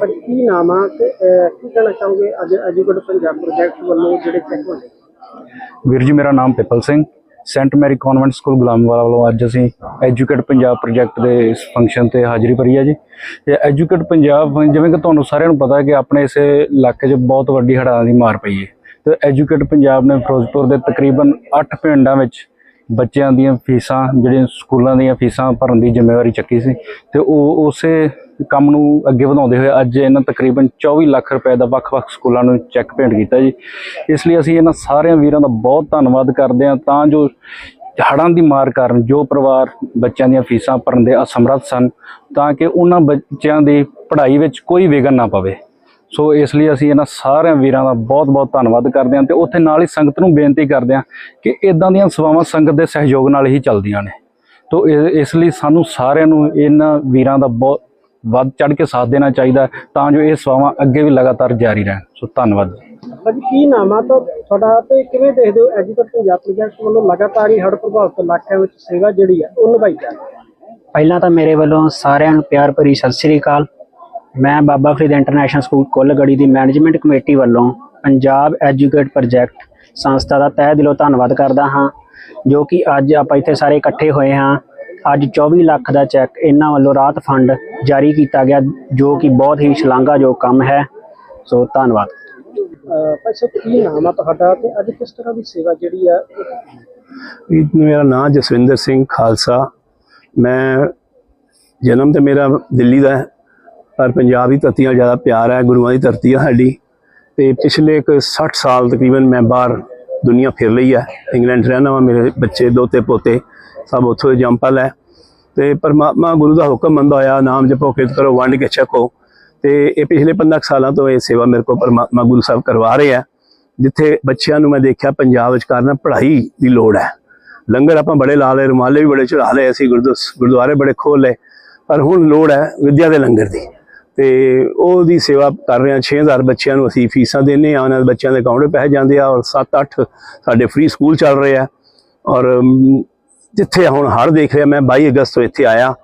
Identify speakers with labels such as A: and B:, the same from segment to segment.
A: ਪਰ ਕੀ ਨਾਮ ਆ ਤੇ, ਅਹ, ਕੀ ਕਹਿਣਾ ਚਾਹੋਗੇ ਅੱਜ ਐਜੂਕੇਟ ਪੰਜਾਬ ਪ੍ਰੋਜੈਕਟ ਵੱਲੋਂ ਜਿਹੜੇ ਚੈੱਕ ਹੋਏ?
B: ਵੀਰ ਜੀ, ਮੇਰਾ ਨਾਮ Pipal Singh. Saint Mary convent school Gulamwala ਵੱਲੋਂ ਅੱਜ ਅਸੀਂ ਐਜੂਕੇਟ ਪੰਜਾਬ ਪ੍ਰੋਜੈਕਟ ਦੇ ਇਸ ਫੰਕਸ਼ਨ ਤੇ ਹਾਜ਼ਰੀ ਭਰੀ ਹੈ ਜੀ। ਇਹ ਐਜੂਕੇਟ ਪੰਜਾਬ, ਜਿਵੇਂ ਕਿ ਤੁਹਾਨੂੰ ਸਾਰਿਆਂ ਨੂੰ ਪਤਾ ਹੈ ਕਿ ਆਪਣੇ ਇਸ ਇਲਾਕੇ 'ਚ ਬਹੁਤ ਵੱਡੀ ਹੜ੍ਹਾਂ ਦੀ ਮਾਰ ਪਈ ਹੈ। ਤੇ ਐਜੂਕੇਟ ਪੰਜਾਬ ਨੇ ਫਿਰੋਜ਼ਪੁਰ ਦੇ ਤਕਰੀਬਨ 8 ਪਿੰਡਾਂ ਵਿੱਚ ਬੱਚਿਆਂ ਦੀਆਂ ਫੀਸਾਂ, ਜਿਹੜੀਆਂ ਸਕੂਲਾਂ ਦੀਆਂ ਫੀਸਾਂ ਭਰਨ ਦੀ ਜ਼ਿੰਮੇਵਾਰੀ ਚੱਕੀ ਸੀ। ਤੇ ਉਹ ਉਸੇ ਕੰਮ ਨੂੰ ਅੱਗੇ ਵਧਾਉਂਦੇ ਹੋਏ ਅੱਜ ਇਹਨਾਂ ਤਕਰੀਬਨ 24 ਲੱਖ ਰੁਪਏ ਦਾ ਵੱਖ-ਵੱਖ ਸਕੂਲਾਂ ਨੂੰ ਚੈੱਕ ਭੇਟ ਕੀਤਾ ਜੀ। ਇਸ ਲਈ ਅਸੀਂ ਇਹਨਾਂ ਸਾਰਿਆਂ ਵੀਰਾਂ ਦਾ ਬਹੁਤ ਧੰਨਵਾਦ ਕਰਦੇ ਹਾਂ। ਤਾਂ ਜੋ ਹੜ੍ਹਾਂ ਦੀ ਮਾਰ ਕਾਰਨ ਜੋ ਪਰਿਵਾਰ ਬੱਚਿਆਂ ਦੀਆਂ ਫੀਸਾਂ ਭਰਨ ਦੇ ਅਸਮਰੱਥ ਸਨ, ਤਾਂ ਕਿ ਉਹਨਾਂ ਬੱਚਿਆਂ ਦੀ ਪੜ੍ਹਾਈ ਵਿੱਚ ਕੋਈ ਵਿਘਨ ਨਾ ਪਵੇ। ਸੋ ਇਸ ਲਈ ਅਸੀਂ ਇਹਨਾਂ ਸਾਰਿਆਂ ਵੀਰਾਂ ਦਾ ਬਹੁਤ-ਬਹੁਤ ਧੰਨਵਾਦ ਕਰਦੇ ਹਾਂ ਤੇ ਉੱਥੇ ਨਾਲ ਹੀ ਸੰਗਤ ਨੂੰ ਬੇਨਤੀ ਕਰਦੇ ਹਾਂ ਕਿ ਇਦਾਂ ਦੀਆਂ ਸੇਵਾਵਾਂ ਸੰਗਤ ਦੇ ਸਹਿਯੋਗ ਨਾਲ ਹੀ ਚੱਲਦੀਆਂ ਨੇ। ਤੋ ਇਹ- ਇਸ ਲਈ ਸਾਨੂੰ ਸਾਰਿਆਂ ਨੂੰ ਇਹਨਾਂ ਵੀਰਾਂ ਦਾ ਬਹੁਤ ਵੱਧ ਚੜ ਕੇ ਸਾਥ ਦੇਣਾ ਚਾਹੀਦਾ ਤਾਂ ਜੋ ਇਹ ਸੇਵਾਵਾਂ ਅੱਗੇ ਵੀ ਲਗਾਤਾਰ ਜਾਰੀ ਰਹਿਣ। ਸੋ ਧੰਨਵਾਦ
A: ਭਾਜੀ ਕੀ ਨਾਮ ਆ ਤਾਂ ਤੁਹਾਡਾ? ਤੇ ਕਿਵੇਂ ਦੇਖਦੇ ਹੋ ਐਜੂਕੇਟ ਪੰਜਾਬ ਪ੍ਰੋਜੈਕਟ ਵੱਲੋਂ ਲਗਾਤਾਰ ਹੀ ਹੜ੍ਹ ਪ੍ਰਭਾਵਿਤ ਇਲਾਕਿਆਂ ਵਿੱਚ ਸੇਵਾ ਜਿਹੜੀ ਆ ਉਹ ਨਿਭਾਈ ਜਾ ਰਹੀ ਹੈ?
C: ਪਹਿਲਾਂ ਤਾਂ ਮੇਰੇ ਵੱਲੋਂ ਸਾਰਿਆਂ ਨੂੰ ਪਿਆਰ ਭਰੀ ਸਤਿ ਸ੍ਰੀ ਅਕਾਲ। ਮੈਂ ਬਾਬਾ ਫਰੀਦ ਇੰਟਰਨੈਸ਼ਨਲ ਸਕੂਲ ਕੁੱਲਗੜੀ ਦੀ ਮੈਨੇਜਮੈਂਟ ਕਮੇਟੀ ਵੱਲੋਂ ਪੰਜਾਬ ਐਜੂਕੇਟ ਪ੍ਰੋਜੈਕਟ ਸੰਸਥਾ ਦਾ ਤਹਿ ਦਿਲੋਂ ਧੰਨਵਾਦ ਕਰਦਾ ਹਾਂ ਜੋ ਕਿ ਅੱਜ ਆਪਾਂ ਇੱਥੇ ਸਾਰੇ ਇਕੱਠੇ ਹੋਏ ਹਾਂ। ਅੱਜ 24 ਲੱਖ ਦਾ ਚੈੱਕ ਇਹਨਾਂ ਵੱਲੋਂ ਰਾਹਤ ਫੰਡ ਜਾਰੀ ਕੀਤਾ ਗਿਆ ਜੋ ਕਿ ਬਹੁਤ ਹੀ ਸ਼ਲਾਘਾਯੋਗ ਕੰਮ ਹੈ। ਸੋ ਧੰਨਵਾਦ।
A: ਭਾਈ ਸਾਹਿਬ ਕੀ ਨਾਮ ਆ ਤੁਹਾਡਾ ਤੇ ਅੱਜ ਕਿਸ ਤਰ੍ਹਾਂ ਦੀ ਸੇਵਾ ਜਿਹੜੀ ਆ
D: ਮੇਰਾ ਨਾਮ ਜਸਵਿੰਦਰ ਸਿੰਘ ਖਾਲਸਾ। ਮੈਂ ਜਨਮ ਤੇ ਮੇਰਾ ਦਿੱਲੀ ਦਾ ਹੈ ਪਰ ਪੰਜਾਬ ਦੀ ਧਰਤੀ ਨਾਲ ਜ਼ਿਆਦਾ ਪਿਆਰ ਹੈ ਗੁਰੂਆਂ ਦੀ ਧਰਤੀ ਹੈ ਸਾਡੀ। ਤੇ ਪਿਛਲੇ ਇੱਕ 60 ਸਾਲ ਤਕਰੀਬਨ ਮੈਂ ਬਾਹਰ ਦੁਨੀਆ ਫਿਰ ਲਈ ਹੈ ਇੰਗਲੈਂਡ ਰਹਿਣਾ ਵਾ ਮੇਰੇ ਬੱਚੇ ਦੋਤੇ ਪੋਤੇ। ਸਭ ਉੱਥੋਂ ਦੇ ਜੰਪਲ ਹੈ। ਤੇ ਪਰਮਾਤਮਾ ਗੁਰੂ ਦਾ ਹੁਕਮ ਮੰਨਦਾ ਹੋਇਆ, ਨਾਮ ਜਪੋ ਕਿਰਤ ਕਰੋ, ਵੰਡ ਕੇ ਛਕੋ। ਤੇ ਇਹ ਪਿਛਲੇ 15 ਕੁ ਸਾਲਾਂ ਤੋਂ ਇਹ ਸੇਵਾ ਮੇਰੇ ਕੋਲ ਪਰਮਾਤਮਾ ਗੁਰੂ ਸਾਹਿਬ ਕਰਵਾ ਰਹੇ ਆ। ਜਿੱਥੇ ਬੱਚਿਆਂ ਨੂੰ ਮੈਂ ਦੇਖਿਆ, ਪੰਜਾਬ ਵਿੱਚ ਕਰਨਾ ਪੜ੍ਹਾਈ ਦੀ ਲੋੜ ਹੈ। ਲੰਗਰ ਆਪਾਂ ਬੜੇ ਲਾ ਲਏ, ਰੁਮਾਲੇ ਵੀ ਬੜੇ ਚੜਾ ਲਏ, ਅਸੀਂ ਗੁਰਦੁ- ਗੁਰਦੁਆਰੇ ਬੜੇ ਖੋਲ ਲਏ। ਪਰ ਹੁਣ ਲੋੜ ਹੈ ਵਿਦਿਆ ਦੇ ਲੰਗਰ ਦੀ। ਤੇ ਉਹਦੀ ਸੇਵਾ ਕਰ ਰਹੇ ਹਾਂ 6000 ਬੱਚਿਆਂ ਨੂੰ ਅਸੀਂ ਫੀਸਾਂ ਦਿੰਦੇ ਆ, ਉਹਨਾਂ ਦੇ ਬੱਚਿਆਂ ਦੇ ਅਕਾਊਂਟ ਪੈਸੇ ਜਾਂਦੇ ਆ ਔਰ 7-8 ਸਾਡੇ ਫ੍ਰੀ ਸਕੂਲ ਚੱਲ ਰਹੇ ਆ। ਔਰ ਜਿੱਥੇ ਹੁਣ ਹੜ੍ਹ ਦੇਖ ਰਿਹਾ ਮੈਂ 22 ਅਗਸਤ ਤੋਂ ਇੱਥੇ ਆਇਆ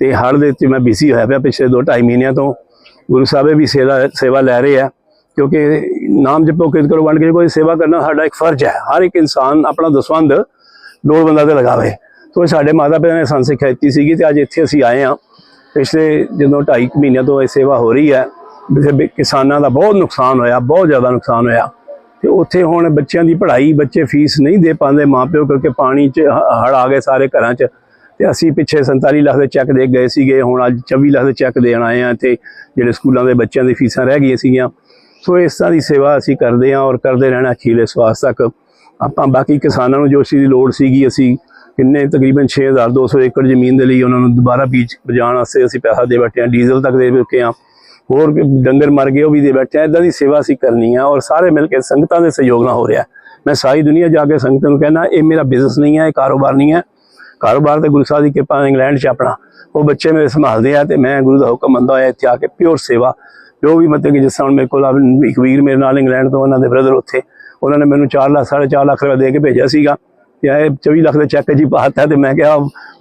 D: ਤੇ ਹੜ੍ਹ ਦੇ ਵਿੱਚ ਮੈਂ ਬਿਜ਼ੀ ਹੋਇਆ ਪਿਆ ਪਿਛਲੇ 2-2.5 ਮਹੀਨਿਆਂ ਤੋਂ। ਗੁਰੂ ਸਾਹਿਬ ਵੀ ਸੇਵਾ ਸੇਵਾ ਲੈ ਰਹੇ ਆ, ਕਿਉਂਕਿ ਨਾਮ ਜਪੋ, ਕਿਰਤ ਕਰੋ, ਵੰਡ ਕੇ ਕੋਈ ਸੇਵਾ ਕਰਨਾ ਸਾਡਾ ਇੱਕ ਫਰਜ਼ ਹੈ। ਹਰ ਇੱਕ ਇਨਸਾਨ ਆਪਣਾ ਦਸਵੰਦ ਲੋੜਵੰਦਾਂ ਤੇ ਲਗਾਵੇ। ਤੋਂ ਸਾਡੇ ਮਾਤਾ ਪਿਤਾ ਨੇ ਸਾਨੂੰ ਸਿੱਖਿਆ ਦਿੱਤੀ ਸੀਗੀ ਤੇ ਅੱਜ ਇੱਥੇ ਅਸੀਂ ਆਏ ਆ ਪਿਛਲੇ ਜਦੋਂ 2.5 ਮਹੀਨਿਆਂ ਤੋਂ ਇਹ ਸੇਵਾ ਹੋ ਰਹੀ ਹੈ ਜਿੱਥੇ ਕਿਸਾਨਾਂ ਦਾ ਬਹੁਤ ਨੁਕਸਾਨ ਹੋਇਆ, ਬਹੁਤ ਜ਼ਿਆਦਾ ਨੁਕਸਾਨ ਹੋਇਆ। ਤੇ ਉੱਥੇ ਹੁਣ ਬੱਚਿਆਂ ਦੀ ਪੜ੍ਹਾਈ ਬੱਚੇ ਫੀਸ ਨਹੀਂ ਦੇ ਪਾਉਂਦੇ, ਮਾਪਿਓ ਕਿਉਂਕਿ ਪਾਣੀ 'ਚ ਹੜ ਆ ਗਏ ਸਾਰੇ ਘਰਾਂ 'ਚ। ਤੇ ਅਸੀਂ ਪਿੱਛੇ 47 ਲੱਖ ਦੇ ਚੈੱਕ ਦੇ ਗਏ ਸੀਗੇ, ਹੁਣ ਅੱਜ 24 ਲੱਖ ਦੇ ਚੈੱਕ ਦੇਣ ਆਏ ਆ ਤੇ ਜਿਹੜੇ ਸਕੂਲਾਂ ਦੇ ਬੱਚਿਆਂ ਦੀ ਫੀਸਾਂ ਰਹਿ ਗਈਆਂ ਸੀਗੀਆਂ। ਸੋ ਇਸ ਤਰ੍ਹਾਂ ਦੀ ਸੇਵਾ ਅਸੀਂ ਕਰਦੇ ਹਾਂ ਔਰ ਕਰਦੇ ਰਹਿਣਾ ਅਖੀਰਲੇ ਸਵਾਸ ਤੱਕ। ਆਪਾਂ ਬਾਕੀ ਕਿਸਾਨਾਂ ਨੂੰ ਜੋ ਚੀਜ਼ ਦੀ ਲੋੜ ਸੀਗੀ, ਅਸੀਂ ਕਿੰਨੇ ਤਕਰੀਬਨ 6200 ਏਕੜ ਜ਼ਮੀਨ ਦੇ ਲਈ ਉਹਨਾਂ ਨੂੰ ਦੁਬਾਰਾ ਬੀਜ ਬਜਾਉਣ ਵਾਸਤੇ ਅਸੀਂ ਪੈਸਾ ਦੇ ਬੈਠੇ ਹਾਂ, ਡੀਜ਼ਲ ਤੱਕ ਦੇ ਚੁੱਕੇ ਹਾਂ। ਹੋਰ ਡੰਗਰ ਮਰ ਗਏ, ਉਹ ਵੀ ਦੇ ਬੈਠੇ ਆ ਇਦਾਂ ਦੀ ਸੇਵਾ ਅਸੀਂ ਕਰਨੀ ਆ ਔਰ ਸਾਰੇ ਮਿਲ ਕੇ ਸੰਗਤਾਂ ਦੇ ਸਹਿਯੋਗ ਨਾਲ ਹੋ ਰਿਹਾ। ਮੈਂ ਸਾਰੀ ਦੁਨੀਆ ਜਾ ਕੇ ਸੰਗਤਾਂ ਨੂੰ ਕਹਿੰਦਾ, ਇਹ ਮੇਰਾ ਬਿਜ਼ਨਸ ਨਹੀਂ ਹੈ, ਇਹ ਕਾਰੋਬਾਰ ਨਹੀਂ ਹੈ। ਕਾਰੋਬਾਰ ਤੇ ਗੁਰੂ ਸਾਹਿਬ ਦੀ ਕਿਰਪਾ ਇੰਗਲੈਂਡ 'ਚ ਆਪਣਾ। ਉਹ ਬੱਚੇ ਮੇਰੇ ਸੰਭਾਲਦੇ ਆ ਤੇ ਮੈਂ ਗੁਰੂ ਦਾ ਹੁਕਮ ਮੰਨਦਾ ਹੋਇਆ, ਇੱਥੇ ਆ ਕੇ ਪਿਓਰ ਸੇਵਾ। ਜੋ ਵੀ ਮਤਲਬ ਕਿ ਜਿਸ ਤਰ੍ਹਾਂ ਹੁਣ ਮੇਰੇ ਕੋਲ ਇੱਕ ਵੀਰ ਮੇਰੇ ਨਾਲ ਇੰਗਲੈਂਡ ਤੋਂ, ਉਹਨਾਂ ਦੇ ਬ੍ਰਦਰ ਉੱਥੇ। ਉਹਨਾਂ ਨੇ ਮੈਨੂੰ 4 ਲੱਖ 4.5 ਲੱਖ ਰੁਪਏ ਦੇ ਕੇ ਭੇਜਿਆ ਸੀਗਾ। ਤੇ ਇਹ 24 ਲੱਖ ਦਾ ਚੈੱਕ ਜੀ ਪਾਤਾ ਤੇ ਮੈਂ ਕਿਹਾ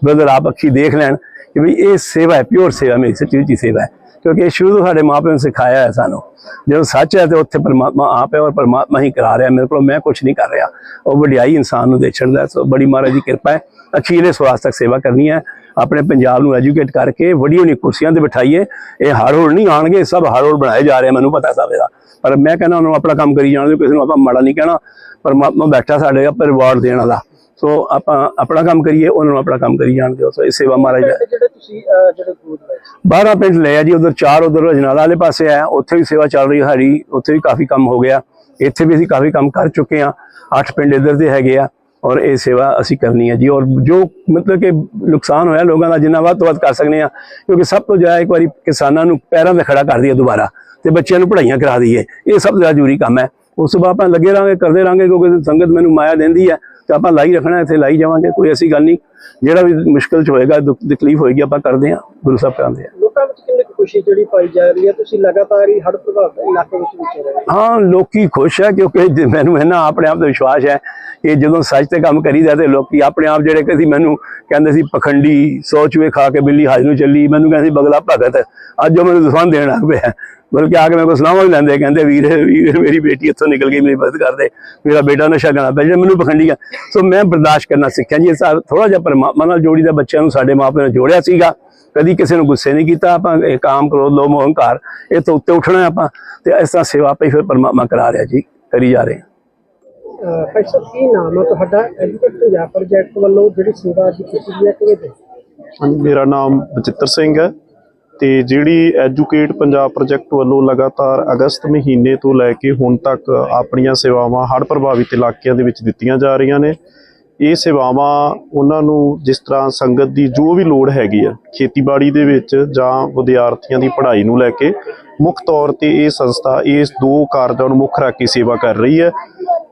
D: ਬ੍ਰਦਰ ਆਪ ਅੱਖੀ ਦੇਖ ਲੈਣ ਕਿ ਵੀ ਇਹ ਸੇਵਾ ਹੈ ਪਿਓਰ ਸੇਵਾ, ਮੇਰੀ ਸੱਚੀ ਮੁੱਚੀ ਸੇਵਾ ਹੈ। ਕਿਉਂਕਿ ਇਹ ਸ਼ੁਰੂ ਤੋਂ ਸਾਡੇ ਮਾਪਿਆਂ ਨੇ ਸਿਖਾਇਆ ਹੈ ਸਾਨੂੰ। ਜਦੋਂ ਸੱਚ ਹੈ ਤੇ ਉੱਥੇ ਪਰਮਾਤਮਾ ਆਪ ਹੈ ਔਰ ਪਰਮਾਤਮਾ ਹੀ ਕਰਾ ਰਿਹਾ ਮੇਰੇ ਕੋਲ ਮੈਂ ਕੁਝ ਨਹੀਂ ਕਰ ਰਿਹਾ। ਉਹ ਵਡਿਆਈ ਇਨਸਾਨ ਨੂੰ ਦੇ ਛੱਡਦਾ ਸੋ ਬੜੀ ਮਹਾਰਾਜ ਦੀ ਕਿਰਪਾ ਹੈ। ਅਖੀਰਲੇ ਸਵਾਸ ਤੱਕ ਸੇਵਾ ਕਰਨੀ ਹੈ। ਆਪਣੇ ਪੰਜਾਬ ਨੂੰ ਐਜੂਕੇਟ ਕਰਕੇ ਵੱਡੀਆਂ ਵੱਡੀਆਂ ਕੁਰਸੀਆਂ ਤੇ ਬਿਠਾਈਏ। ਇਹ ਹਰ ਰੋਲ ਨਹੀਂ ਆਣਗੇ ਸਭ ਹਰ ਰੋਲ ਬਣਾਏ ਜਾ ਰਹੇ ਮੈਨੂੰ ਪਤਾ ਸਭ ਇਹਦਾ। ਪਰ ਮੈਂ ਕਹਿੰਦਾ ਉਹਨਾਂ ਨੂੰ ਆਪਣਾ ਕੰਮ ਕਰੀ ਜਾਣ ਦਿਓ, ਕਿਸੇ ਨੂੰ ਆਪਾਂ ਮਾੜਾ ਨਹੀਂ ਕਹਿਣਾ। ਪਰਮਾਤਮਾ ਬੈਠਾ ਸਾਡੇ ਉੱਪਰ ਰਿਵਾਰਡ ਦੇਣ ਵਾਲਾ। ਸੋ ਆਪਾਂ ਆਪਣਾ ਕੰਮ ਕਰੀਏ ਉਹਨਾਂ ਨੂੰ ਆਪਣਾ ਕੰਮ ਕਰੀ ਜਾਣ ਦਿਓ। ਸੋ ਇਹ ਸੇਵਾ ਮਹਾਰਾਜ ਦਾ
A: ਜਿਹੜੇ ਤੁਸੀਂ ਜਿਹੜੇ ਗੋਦ ਲਏ ਸੀ।
D: 12 ਪਿੰਡ ਲਏ ਆ ਜੀ ਉਧਰ ਚਾਰ ਉਧਰ ਰਜਨਾਲਾ ਵਾਲੇ ਪਾਸੇ ਆ। ਉੱਥੇ ਵੀ ਸੇਵਾ ਚੱਲ ਰਹੀ ਹੈ ਸਾਡੀ ਉੱਥੇ ਵੀ ਕਾਫੀ ਕੰਮ ਹੋ ਗਿਆ। ਇੱਥੇ ਵੀ ਅਸੀਂ ਕਾਫੀ ਕੰਮ ਕਰ ਚੁੱਕੇ ਆ। ਅੱਠ ਪਿੰਡ ਇੱਧਰ ਦੇ ਹੈਗੇ ਆ ਔਰ ਇਹ ਸੇਵਾ ਅਸੀਂ ਕਰਨੀ ਹੈ ਜੀ। ਔਰ ਜੋ ਮਤਲਬ ਕਿ ਨੁਕਸਾਨ ਹੋਇਆ ਲੋਕਾਂ ਦਾ ਜਿੰਨਾ ਵੱਧ ਤੋਂ ਵੱਧ ਕਰ ਸਕਦੇ ਆ। ਕਿਉਂਕਿ ਸਭ ਤੋਂ ਜ਼ਿਆਦਾ ਇੱਕ ਵਾਰੀ ਕਿਸਾਨਾਂ ਨੂੰ ਪੈਰਾਂ ਤੇ ਖੜਾ ਕਰ ਦਈਏ ਦੁਬਾਰਾ ਤੇ ਬੱਚਿਆਂ ਨੂੰ ਪੜ੍ਹਾਈਆਂ ਕਰਾ ਦਈਏ। ਇਹ ਸਭ ਤੋਂ ਜ਼ਿਆਦਾ ਜ਼ਰੂਰੀ ਕੰਮ ਹੈ। ਉਸ ਤੋਂ ਬਾਅਦ ਆਪਾਂ ਲੱਗੇ ਰਾਂਗੇ ਕਰਦੇ ਰਾਂਗੇ ਕਿਉਂਕਿ ਸੰਗਤ ਮੈਨੂੰ ਮਾਇਆ ਦਿੰਦੀ ਹੈ ਤੇ ਆਪਾਂ ਲਾਈ ਰੱਖਣਾ, ਇੱਥੇ ਲਾਈ ਜਾਵਾਂਗੇ, ਕੋਈ ਐਸੀ ਗੱਲ ਨਹੀਂ। ਜਿਹੜਾ ਵੀ ਮੁਸ਼ਕਲ ਚ ਹੋਏਗਾ ਤਕਲੀਫ ਹੋਏਗੀ, ਆਪਾਂ ਕਰਦੇ ਹਾਂ, ਗੁਰੂ ਸਾਹਿਬ ਕਰਾਉਂਦੇ ਆ।
A: ਲੋਕਾਂ ਵਿੱਚ ਖੁਸ਼ੀ ਜਿਹੜੀ ਪਾਈ ਜਾ ਰਹੀ ਹੈ, ਤੁਸੀਂ ਲਗਾਤਾਰ ਹੀ ਹੜ੍ਹ ਪ੍ਰਭਾਵਿਤ ਇਲਾਕੇ ਵਿੱਚ ਵਿਚਰ ਰਹੇ ਹੋ।
D: ਹਾਂ, ਲੋਕੀ ਖੁਸ਼ ਹੈ ਕਿਉਂਕਿ ਮੈਨੂੰ ਹੈ ਆਪਣੇ ਆਪ ਤੇ ਵਿਸ਼ਵਾਸ ਹੈ ਕਿ ਜਦੋਂ ਸੱਚ ਤੇ ਕੰਮ ਕਰੀਦਾ ਤੇ ਲੋਕੀ ਆਪਣੇ ਆਪ ਜਿਹੜੇ ਕਦੀ ਮੈਨੂੰ ਕਹਿੰਦੇ ਸੀ, ਪਖੰਡੀ ਸੋਚਵੇ ਖਾ ਕੇ ਬਿੱਲੀ ਹਾਜ ਨੂੰ ਚੱਲੀ, ਮੈਨੂੰ ਕਹਿੰਦੇ ਸੀ, ਬਗਲਾ ਭਗਤ, ਅੱਜ ਉਹ ਮੈਨੂੰ ਦੁਸ਼ਮਣ ਦੇਣ ਲੱਗ ਪਿਆ। ਬਲਕਿ ਆ ਕੇ ਮੇਰੇ ਕੋਲ ਸਲਾਹਾਂ ਵੀ ਲੈਂਦੇ, ਕਹਿੰਦੇ, ਵੀਰ ਵੀਰ, ਮੇਰੀ ਬੇਟੀ ਇੱਥੋਂ ਨਿਕਲ ਗਈ, ਮੇਰੀ ਮਦਦ ਕਰਦੇ ਮੇਰਾ ਬੇਟਾ ਨਸ਼ਾ ਕਰਨਾ ਪੈ ਜਿਹੜਾ ਮੈਨੂੰ ਪਖੰਡੀ ਆ। ਸੋ ਮੈਂ ਬਰਦਾਸ਼ਤ ਕਰਨਾ ਸਿੱਖਿਆ ਜੀ, ਇਹ ਥੋੜਾ ਜਿਹਾ ਪਰਮਾਤਮਾ ਨਾਲ ਜੋੜੀ ਦਾ ਬੱਚਿਆਂ ਨੂੰ ਸਾਡੇ ਮਾਪਿਆਂ ਨਾਲ ਜੋੜਿਆ ਸੀਗਾ। ਕਦੀ ਕਿਸੇ ਨੂੰ ਗੁੱਸੇ ਨਹੀਂ ਕੀਤਾ ਆਪਾਂ ਇਹ ਕਾਮ ਕ੍ਰੋਧ ਲੋਭ ਮੋਹ ਹੰਕਾਰ ਇਹ ਤੋਂ ਉੱਤੇ ਉੱਠਣਾ ਆਪਾਂ ਤੇ ਇਸ ਤਰ੍ਹਾਂ ਸੇਵਾ ਆਪੇ ਫਿਰ ਪਰਮਾਤਮਾ ਕਰਾ ਰਿਹਾ ਜੀ ਕਰੀ ਜਾ ਰਹੇ ਹਾਂ।
A: ਫੈਸਲ ਕੀ ਨਾਮ ਹੈ ਤੁਹਾਡਾ? ਐਜੂਕੇਟ ਪੰਜਾਬ ਪ੍ਰੋਜੈਕਟ ਵੱਲੋਂ ਜਿਹੜੀ ਸੇਵਾ ਅੱਜ ਕੀਤੀ ਗਈ ਹੈ ਕਿਵੇਂ ਦੇ?
E: ਹਾਂਜੀ ਮੇਰਾ ਨਾਮ ਬਚਿੱਤਰ ਸਿੰਘ ਹੈ ਤੇ ਜਿਹੜੀ ਐਜੂਕੇਟ ਪੰਜਾਬ ਪ੍ਰੋਜੈਕਟ ਵੱਲੋਂ ਲਗਾਤਾਰ ਅਗਸਤ ਮਹੀਨੇ ਤੋਂ ਲੈ ਕੇ ਹੁਣ ਤੱਕ ਆਪਣੀਆਂ ਸੇਵਾਵਾਂ ਹੜ੍ਹ ਪ੍ਰਭਾਵਿਤ ਇਲਾਕਿਆਂ ਦੇ ਵਿੱਚ ਦਿੱਤੀਆਂ ਜਾ ਰਹੀਆਂ ਨੇ। ਇਹ ਸੇਵਾਵਾਂ ਉਹਨਾਂ ਨੂੰ ਜਿਸ ਤਰ੍ਹਾਂ ਸੰਗਤ ਦੀ ਜੋ ਵੀ ਲੋੜ ਹੈਗੀ ਆ, ਖੇਤੀਬਾੜੀ ਦੇ ਵਿੱਚ ਜਾਂ ਵਿਦਿਆਰਥੀਆਂ ਦੀ ਪੜ੍ਹਾਈ ਨੂੰ ਲੈ ਕੇ, ਮੁੱਖ ਤੌਰ ਤੇ ਇਹ ਸੰਸਥਾ ਇਸ ਦੋ ਕਾਰਜਾਂ ਨੂੰ ਮੁੱਖ ਰੱਖ ਕੇ ਸੇਵਾ ਕਰ ਰਹੀ ਹੈ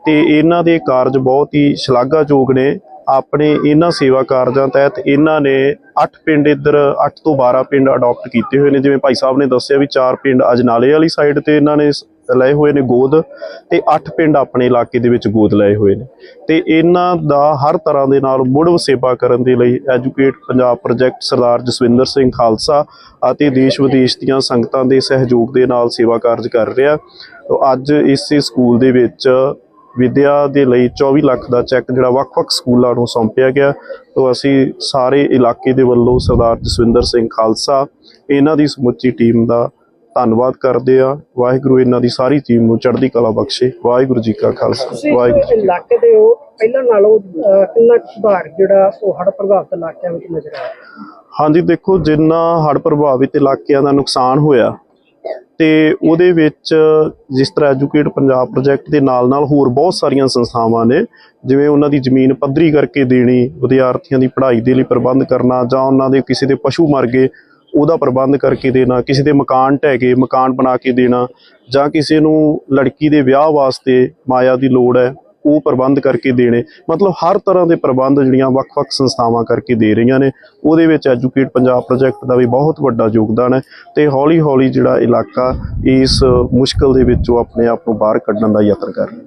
E: ਤੇ ਇਹਨਾਂ ਦੇ ਕਾਰਜ ਬਹੁਤ ਹੀ ਸ਼ਲਾਘਾਯੋਗ ਨੇ। ਆਪਣੇ ਇਹਨਾਂ ਸੇਵਾ ਕਾਰਜਾਂ ਤਹਿਤ ਇਹਨਾਂ ਨੇ 8 ਪਿੰਡ ਇੱਧਰ 8 ਤੋਂ 12 ਪਿੰਡ ਅਡਾਪਟ ਕੀਤੇ ਹੋਏ ਨੇ। ਜਿਵੇਂ ਭਾਈ ਸਾਹਿਬ ਨੇ ਦੱਸਿਆ ਵੀ 4 ਪਿੰਡ ਅਜਨਾਲੇ ਵਾਲੀ ਸਾਈਡ ਤੇ ਇਹਨਾਂ ਨੇ ਲਏ ਹੋਏ ਨੇ ਗੋਦ ਤੇ 8 ਪਿੰਡ ਆਪਣੇ ਇਲਾਕੇ ਦੇ ਵਿੱਚ ਗੋਦ ਲਏ ਹੋਏ ਨੇ। ਤੇ ਇਹਨਾਂ ਦਾ ਹਰ ਤਰ੍ਹਾਂ ਦੇ ਨਾਲ ਮੁੜ ਸੇਵਾ ਕਰਨ ਦੇ ਲਈ ਐਜੂਕੇਟ ਪੰਜਾਬ ਪ੍ਰੋਜੈਕਟ ਸਰਦਾਰ ਜਸਵਿੰਦਰ ਸਿੰਘ ਖਾਲਸਾ ਅਤੇ ਦੇਸ਼ ਵਿਦੇਸ਼ ਦੀਆਂ ਸੰਗਤਾਂ ਦੇ ਸਹਿਯੋਗ ਦੇ ਨਾਲ ਸੇਵਾ ਕਾਰਜ ਕਰ ਰਿਹਾ। ਅੱਜ ਇਸ ਸਕੂਲ ਦੇ ਵਿੱਚ ਵਿਦਿਆ ਦੇ ਲਈ 24 ਲੱਖ ਦਾ ਚੈੱਕ ਜਿਹੜਾ ਵੱਖ-ਵੱਖ ਸਕੂਲਾਂ ਨੂੰ ਸੌਂਪਿਆ ਗਿਆ। ਤੋ ਅਸੀਂ ਸਾਰੇ ਇਲਾਕੇ ਦੇ ਵੱਲੋਂ ਸਰਦਾਰ ਜਸਵਿੰਦਰ ਸਿੰਘ ਖਾਲਸਾ, ਇਹਨਾਂ ਦੀ ਸਮੁੱਚੀ ਟੀਮ ਦਾ ਧੰਨਵਾਦ ਕਰਦੇ ਆ ਵਾਹਿਗੁਰੂ ਇਹਨਾਂ ਦੀ ਸਾਰੀ ਟੀਮ ਨੂੰ ਚੜ੍ਹਦੀ ਕਲਾ ਬਖਸ਼ੇ। ਵਾਹਿਗੁਰੂ ਜੀ ਕਾ ਖਾਲਸਾ। ਵਾਹਿਗੁਰੂ
A: ਇਸ ਇਲਾਕੇ ਦੇ ਹੋ। ਪਹਿਲਾਂ ਨਾਲੋਂ ਕਿੰਨਾ ਸੁਧਾਰ ਜਿਹੜਾ ਉਹ ਹੜ੍ਹ ਪ੍ਰਭਾਵਿਤ ਇਲਾਕਿਆਂ ਵਿੱਚ ਨਜ਼ਰ ਆਇਆ?
E: ਹਾਂਜੀ ਦੇਖੋ ਜਿੰਨਾ ਹੜ੍ਹ ਪ੍ਰਭਾਵਿਤ ਇਲਾਕਿਆਂ ਦਾ ਨੁਕਸਾਨ ਹੋਇਆ ਤੇ ਉਹਦੇ ਵਿੱਚ ਜਿਸ ਤਰ੍ਹਾਂ ਐਜੂਕੇਟ ਪੰਜਾਬ ਪ੍ਰੋਜੈਕਟ ਦੇ ਨਾਲ ਨਾਲ ਹੋਰ ਬਹੁਤ ਸਾਰੀਆਂ ਸੰਸਥਾਵਾਂ ਨੇ ਜਿਵੇਂ ਉਹਨਾਂ ਦੀ ਜ਼ਮੀਨ ਪੱਧਰੀ ਕਰਕੇ ਦੇਣੀ ਵਿਦਿਆਰਥੀਆਂ ਦੀ ਪੜ੍ਹਾਈ ਦੇ ਲਈ ਪ੍ਰਬੰਧ ਕਰਨਾ ਜਾਂ ਉਹਨਾਂ ਦੇ ਕਿਸੇ ਦੇ ਪਸ਼ੂ ਮਰ ਗਏ ਉਹਦਾ ਪ੍ਰਬੰਧ ਕਰਕੇ ਦੇਣਾ, ਕਿਸੇ ਦੇ ਮਕਾਨ ਢਹਿ ਗਏ ਮਕਾਨ ਬਣਾ ਕੇ ਦੇਣਾ ਜਾਂ ਕਿਸੇ ਨੂੰ ਲੜਕੀ ਦੇ ਵਿਆਹ ਵਾਸਤੇ ਮਾਇਆ ਦੀ ਲੋੜ ਹੈ, ਉਹ ਪ੍ਰਬੰਧ ਕਰਕੇ ਦੇਣੇ। ਮਤਲਬ ਹਰ ਤਰ੍ਹਾਂ ਦੇ ਪ੍ਰਬੰਧ ਜਿਹੜੀਆਂ ਵੱਖ-ਵੱਖ ਸੰਸਥਾਵਾਂ ਕਰਕੇ ਦੇ ਰਹੀਆਂ ਨੇ, ਉਹਦੇ ਵਿੱਚ ਐਜੂਕੇਟ ਪੰਜਾਬ ਪ੍ਰੋਜੈਕਟ ਦਾ ਵੀ ਬਹੁਤ ਵੱਡਾ ਯੋਗਦਾਨ ਹੈ ਤੇ ਹੌਲੀ-ਹੌਲੀ ਜਿਹੜਾ ਇਲਾਕਾ ਇਸ ਮੁਸ਼ਕਲ ਦੇ ਵਿੱਚੋਂ ਆਪਣੇ ਆਪ ਨੂੰ ਬਾਹਰ ਕੱਢਣ ਦਾ ਯਤਨ ਕਰ ਰਿਹਾ।